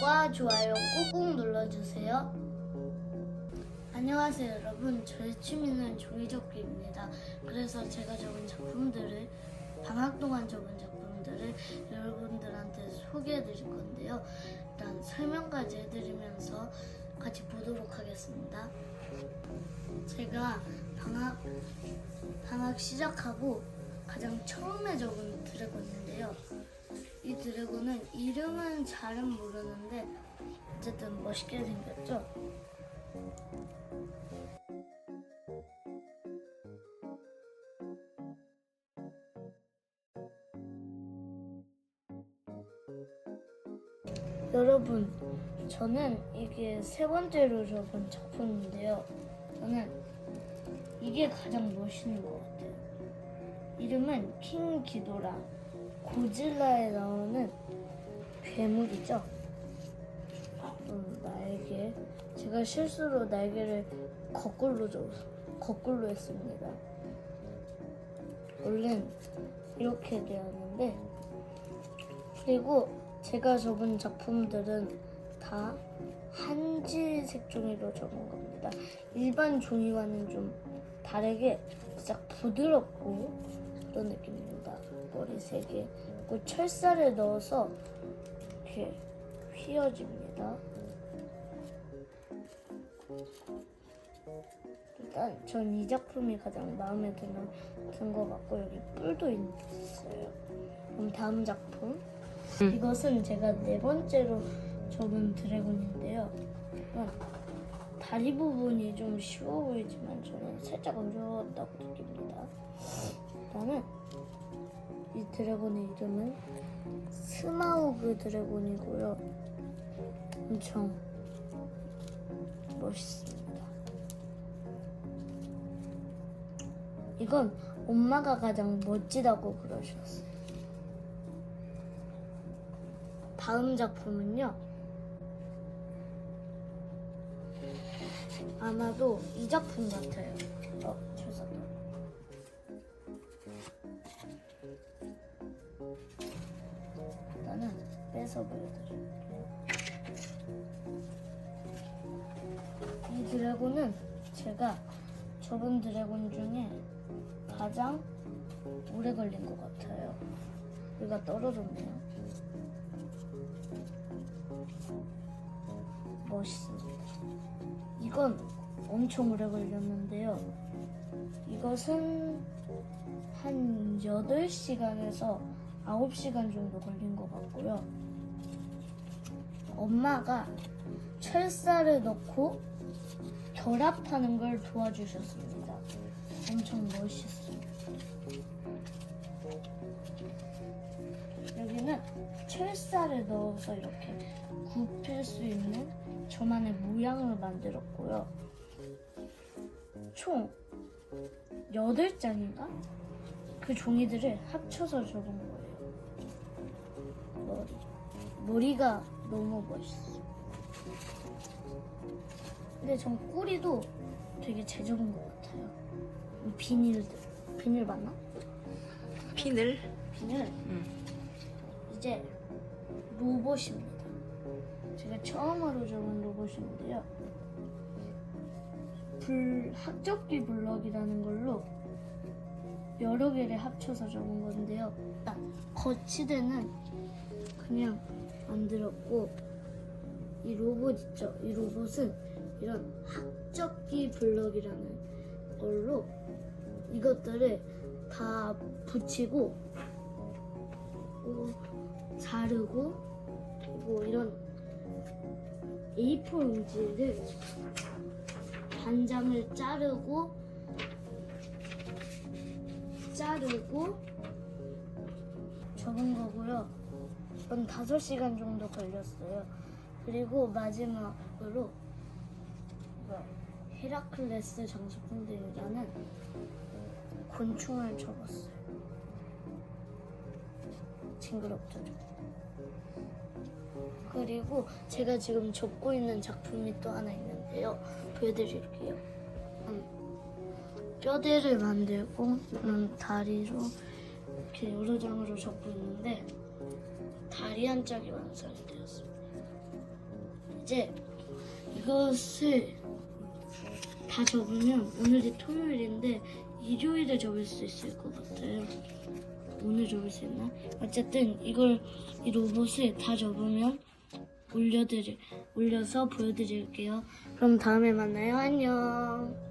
구독과 좋아요 꾹꾹 눌러주세요. 안녕하세요 여러분 저의 취미는 종이접기입니다. 그래서 제가 적은 작품들을 방학 동안 적은 작품들을 여러분들한테 소개해 드릴 건데요. 일단 설명까지 해드리면서 같이 보도록 하겠습니다. 제가 방학 방학 시작하고 가장 처음에 적은 드래곤인데요. 이 드래곤은 이름은 잘은 모르는데 어쨌든 멋있게 생겼죠. 여러분, 저는 이게 세 번째로 적은 작품인데요. 저는 이게 가장 멋있는 것 같아요. 이름은 킹 기도라. 고질라에 나오는 괴물이죠. 음, 날개. 제가 실수로 날개를 거꾸로 줘, 거꾸로 했습니다. 원래는 이렇게 되었는데, 그리고 제가 적은 작품들은 다 한지 색종이로 적은 겁니다. 일반 종이와는 좀 다르게 살짝 부드럽고 그런 느낌입니다. 머리색에 그 철사를 넣어서 이렇게 휘어집니다. 일단 전 이 작품이 가장 마음에 드는 든것 같고 여기 뿔도 있어요. 그럼 다음 작품 이것은 제가 네 번째로 적은 드래곤인데요. 다리 부분이 좀 쉬워 보이지만 저는 살짝 어려웠다고 느낍니다. 일단은 이 드래곤의 이름은 스마우그 드래곤이고요. 엄청 멋있습니다. 이건 엄마가 가장 멋지다고 그러셨어요. 다음 작품은요. 아마도 이 작품 같아요. 어, 빼서 보여드릴게요. 이 드래곤은 제가 저번 드래곤 중에 가장 오래 걸린 것 같아요. 얘가 떨어졌네요. 멋있습니다. 이건 엄청 오래 걸렸는데요. 이것은 한 8시간에서 9시간 정도 걸린 것 같고요. 엄마가 철사를 넣고 결합하는 걸 도와주셨습니다. 엄청 멋있어요. 여기는 철사를 넣어서 이렇게 굽힐 수 있는 저만의 모양을 만들었고요. 총 8장인가? 그 종이들을 합쳐서 적은 거예요. 머리. 머리가 너무 멋있어. 근데 전 꼬리도 되게 잘 적은 것 같아요. 이 비닐들. 비닐 맞나? 피늘? 비닐. 응. 이제 로봇입니다. 제가 처음으로 적은 로봇인데요. 불 학접기 블럭이라는 걸로 여러 개를 합쳐서 적은 건데요. 일단 거치대는 그냥 만들었고 이 로봇 있죠? 이 로봇은 이런 학접기 블럭이라는 걸로 이것들을 다 붙이고 어, 자르고 그리고 이런 A4 용지를 반장을 자르고 자르고 적은 거고요. 이건 5시간 정도 걸렸어요. 그리고 마지막으로 이거 헤라클레스 장수풍뎅이라는 곤충을 적었어요. 징그럽죠 좀. 그리고 제가 지금 접고 있는 작품이 또 하나 있는데요. 보여드릴게요. 음, 뼈대를 만들고 음, 다리로 이렇게 여러 장으로 접고 있는데 다리 한 짝이 완성이 되었습니다. 이제 이것을 다 접으면 오늘이 토요일인데 일요일에 접을 수 있을 것 같아요. 오늘 접을 수 있나? 어쨌든 이걸 이 로봇을 다 접으면 올려드릴 올려서 보여드릴게요. 그럼 다음에 만나요. 안녕.